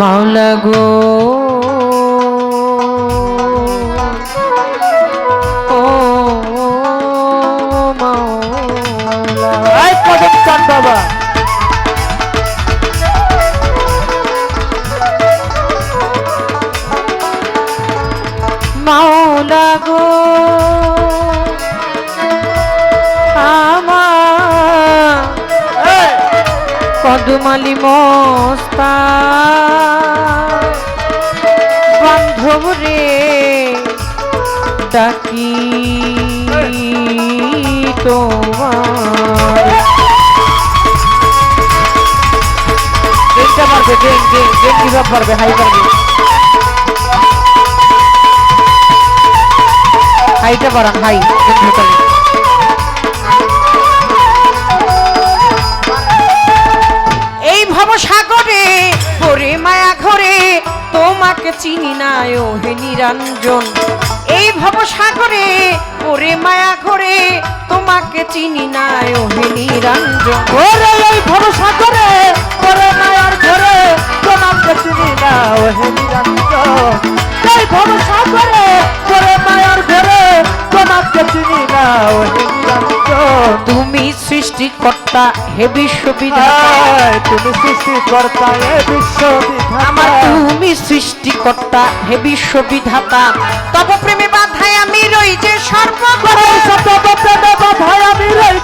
মাওলা গো। কদমালি মস্তা। বান্ধব রে ডাকি তোমার পারবে হাই পারবে হাইটা বাড়ান হাই তোমাকে চিনি না, ও হে নিরঞ্জন। এই ভব সাগরে ওরে মায়া ঘরে তোমাকে চিনি না, ও হে নিরঞ্জন। ওরে এই ভরসা সৃষ্টিকর্তা হে বিশ্ববিধাতা। তুমি সৃষ্টিকর্তা এ বিশ্ব আমার তুমি সৃষ্টিকর্তা হে বিশ্ববিধাতা। তব প্রেমে বাধায় আমি রই যে আমি আরে তব প্রেমে বাধায় আমি রই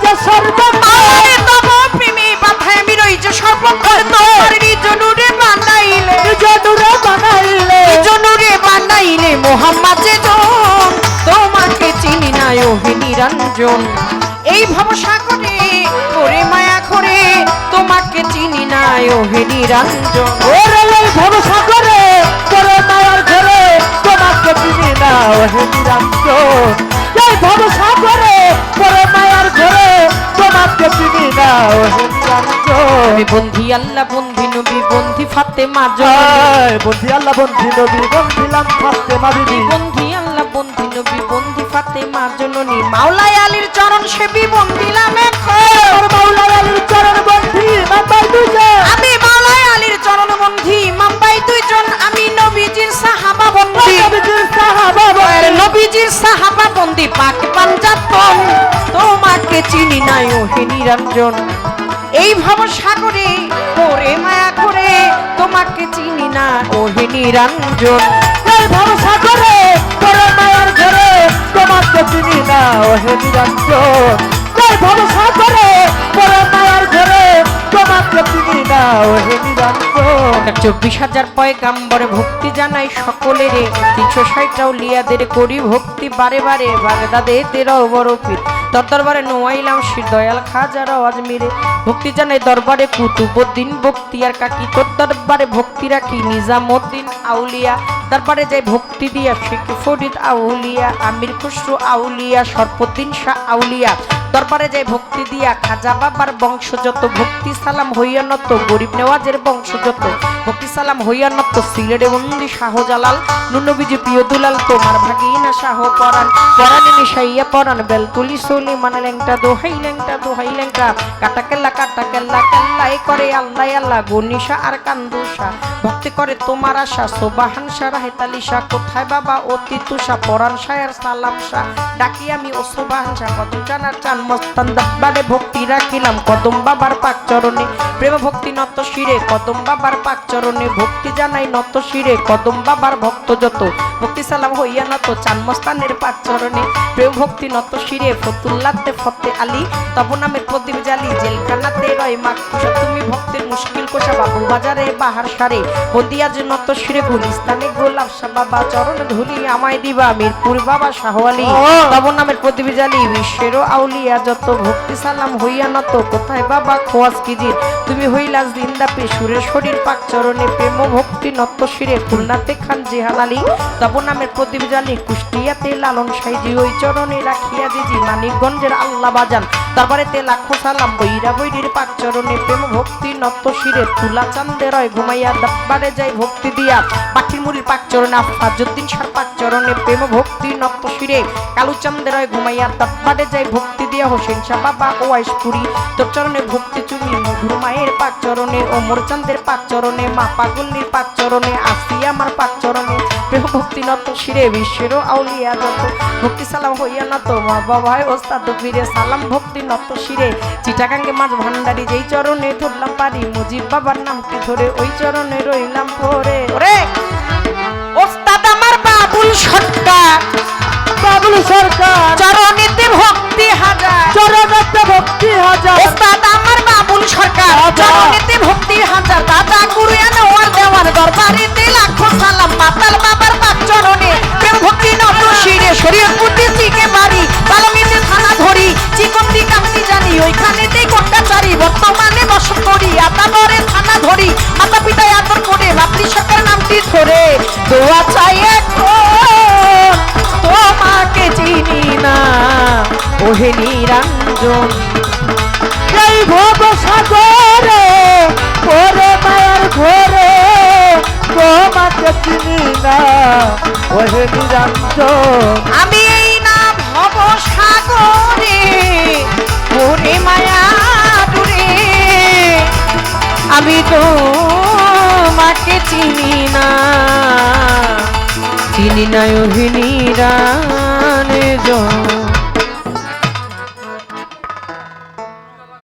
যে সর্বগত তোমার নিজ নূরে বানাইলে। নিজ দূরে বানাইলে। নিজ নূরে বানাইলে মোহাম্মদ যে তোমাকে চিনি না হে নিরঞ্জন এই ভবসাগরে চিনি না নিরঞ্জন ওরে এই ভরসা করে মায়ার ঘরে তোমাকে চিনি না ও নিরঞ্জন এই করে মায়ার ঘরে তোমাকে চিনি না ও নিরঞ্জন আমি বন্ধি আল্লাহ বন্ধি নবী বন্ধি ফাতেমা জন জয় বন্ধি আল্লাহ বন্ধি নবী বন্ধিলাম থাকতে মাবিবি বন্ধি আল্লাহ বন্ধি নবী বন্ধি ফাতেমা জননী। মাওলাই আলীর চরণ সেবী বন্দিলাম। বন্ধি পাক পাঞ্জাতন তোমাকে চিনি নাই ও হে নিরঞ্জন। এই ভবসাগরে পরে মায়া করে তোমাকে চিনি না ও হে নিরঞ্জন। এই ভরসা চব্বিশ হাজার পয়গাম্বরে ভক্তি জানাই সকলেরে। তিনশো ষাটটাও লিয়াদের করি ভক্তি বারে বারে, বাগদাদে তেরাও বড় পীর। তোর দরবারে নোয়াইলাম শ্রী দয়াল খাজারাও আজমিরে ভক্তি জানাই দরবারে কুতুবুদ্দিন বক্তিয়ার কাকি। তোর দরবারে ভক্তি রাখি নিজামুদ্দিন আউলিয়া। তারপরে যাই ভক্তি দিয়া শেখ ফরিদ আউলিয়া, আমির খুসরু আউলিয়া সরপদ্দিন শাহ আউলিয়া। দরবারে যাই ভক্তি দিয়া খাজা বাবার বংশ যত ভক্তি সালাম হইয়া নত, গরিব নেওয়াজের বংশ যত ভক্তি সালাম হইয়া নত, সিলেটে বন্দি শাহজালাল, নুনবিজি প্রিয় দুলাল, তোমার ভাগিনা শাহ পরাণ, পরাণে নিশাইয়া পরাণ বেল তুলি সলি মানে ল্যাংটা দোহাই ল্যাংটা দোহাই ল্যাংটা কাটা কেল্লা কাটা কেল্লা, কেল্লাই করে আল্লাহ আল্লাহ গনিশা আর কান্দুষা ভক্তি করে তোমার আশা, সোবাহান সারা হেতালিশা কোথায় বাবা অতি তুষা, পরাণ শায়ের সালাম শাহ। ডাকি আমি ও সোবাহান শাহ কদম জানার চান ভক্তি রাখিলাম। কদম বাবার পাক চরণে প্রেম ভক্তি নত শিরে। কদম বাবার পাক চরণে ভক্তি জানাই নত শিরে। কদম বাবার ভক্ত যত, ভক্তি সালাম হইয়া নত। পাক চরণে প্রেম ভক্তি নত শিরে। ফতুল্লাতে ফতে আলী, তব নামের প্রদীপ জালি জেলখানাতে রয় তুমি ভক্তের মুশকিল কোষা বাবু বাজারে বাহার সারে। বন্দিয়াজ নত শিরে গুলিস্তানে গোলাপ শাহ বাবা চরণ ধুলি আমায় দিবা মিরপুর বাবা শাহওয়ালি। তব নামের প্রদীপ জালি বিশ্বেরও আউলিয়া যত ভক্তি সালাম হইয়া নত কোথায় বাবা খোয়াজ কিজির তুমি হইলাস দিনদাপে সুরের শরীর পাক চরণে প্রেম ভক্তি নত শিরে খুলনাতে খান জেহান আলী। তব নামের প্রদীপ জালি কুষ্টিয়াতে লালন সাইজি ওই চরণে রাখিয়া দিজি মানিকগঞ্জের আল্লাহ বাজান। তারপরে তে লাখো সালাম বৈরা বৈরির পাক চরণে প্রেম ভক্তি নত্য শিরে তুলা চান্দে রয় ঘুমাইয়া দাব্বারে যাই ভক্তি দিয়া। পাখির মুড়ির পাক চরণে আফাজুদ্দিন সার পাক চরণে প্রেম ভক্তি নত্য শিরে। কালু চান্দে রয় ঘুমাইয়া দাব্বারে যাই ভক্তি দিয়া হোসেন শাহ বাবা ও আইসপুরি তোর চরণে ভক্তি চুমি মধুর মায়ের পাক চরণে ও মোরচান্দের পাক চরণে মা পাগল্লির পাক চরণে আসিয়া ভক্তি নত শিরে বিশ্বেরও আউলিয়া যত। ভক্তি সালাম হইয়া নত মা বাবায় ওস্তাদ ফিরে সালাম ভক্তি নত শিরে। চিটাগাঙ্গে মাঝ ভান্ডারি যেই চরণে ধরলাম পারি মুজিব বাবার নামটি ধরে ওই চরণে রইলাম পরে। ওরে! ওস্তাদ আমার বাবুল সরকার। বাবুল সরকার। চরণেতে ভক্তি হাজার। চরণাতে ভক্তি হাজার। ওস্তাদ ওহে নিরঞ্জন এই ভব সাগরে পরে মায়ার ঘরে, তোমাকে চিনি না ওহে নিরঞ্জন আমি এই না ভব সাগরে ওরে মায়া দূরে। আমি তো মাকে চিনি না। চিনি না ওহিনী রান